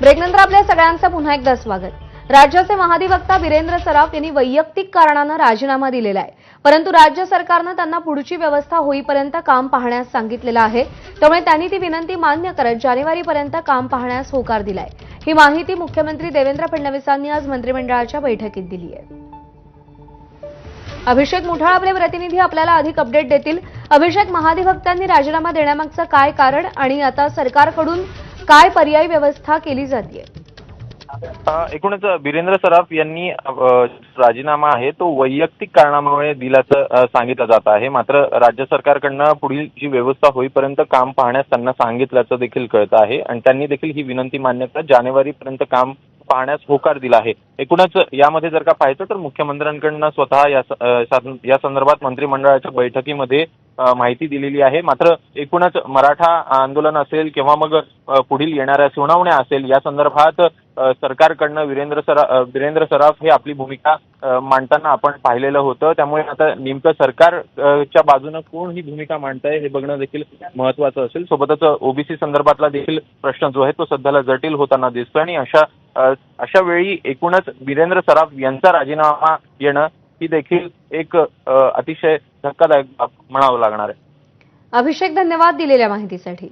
ब्रेकनंतर आपल्या सगळ्यांचं पुन्हा एकदा स्वागत. राज्याचे महाधिवक्ता वीरेंद्र सराफ यांनी वैयक्तिक कारणानं राजीनामा दिलेला आहे. परंतु राज्य सरकारनं त्यांना पुढची व्यवस्था होईपर्यंत काम पाहण्यास सांगितलेलं आहे. त्यामुळे त्यांनी ती विनंती मान्य करत जानेवारीपर्यंत काम पाहण्यास होकार दिलाय. ही माहिती मुख्यमंत्री देवेंद्र फडणवीसांनी आज मंत्रिमंडळाच्या बैठकीत दिली आहे. अभिषेक मुठाळ आपले प्रतिनिधी आपल्याला अधिक अपडेट देतील. अभिषेक महाधिवक्त्यांनी राजीनामा देण्यामागचं काय कारण आणि आता सरकारकडून काय पर्यायी व्यवस्था केली जाते एकूणच बिरेंद्र सराफ यांनी राजीनामा आहे तो वैयक्तिक कारणामुळे दिल्याचं सांगितलं जात आहे. मात्र राज्य सरकारकडनं पुढील जी व्यवस्था होईपर्यंत काम पाहण्यास त्यांना सांगितल्याचं देखील कळतं आहे. आणि त्यांनी देखील ही विनंती मान्य जानेवारीपर्यंत काम पाहण्यास होकार दिला आहे. एकूणच यामध्ये जर का पाहायचं तर मुख्यमंत्र्यांकडनं स्वतः या संदर्भात मंत्रिमंडळाच्या बैठकीमध्ये माहिती दिलेली आहे. मात्र एकूणच मराठा आंदोलन असेल किंवा मग पुढील येणाऱ्या सुनावण्या असेल या संदर्भात सरकारकडनं वीरेंद्र सरा वीरेंद्र सराफ हे आपली भूमिका मांडताना आपण पाहिलेलं होतं. त्यामुळे आता नेमकं सरकार च्या बाजूनं कोण ही भूमिका मांडताय हे बघणं देखील महत्वाचं असेल. सोबतच ओबीसी संदर्भातला देखील प्रश्न जो आहे तो सध्याला जटिल होताना दिसतोय आणि अशा अशा वेळी एकूणच वीरेंद्र सराफ यांचा राजीनामा येणं ही देखील एक अतिशय धक्कादायक म्हणावं लागणार आहे. अभिषेक धन्यवाद दिलेल्या माहितीसाठी.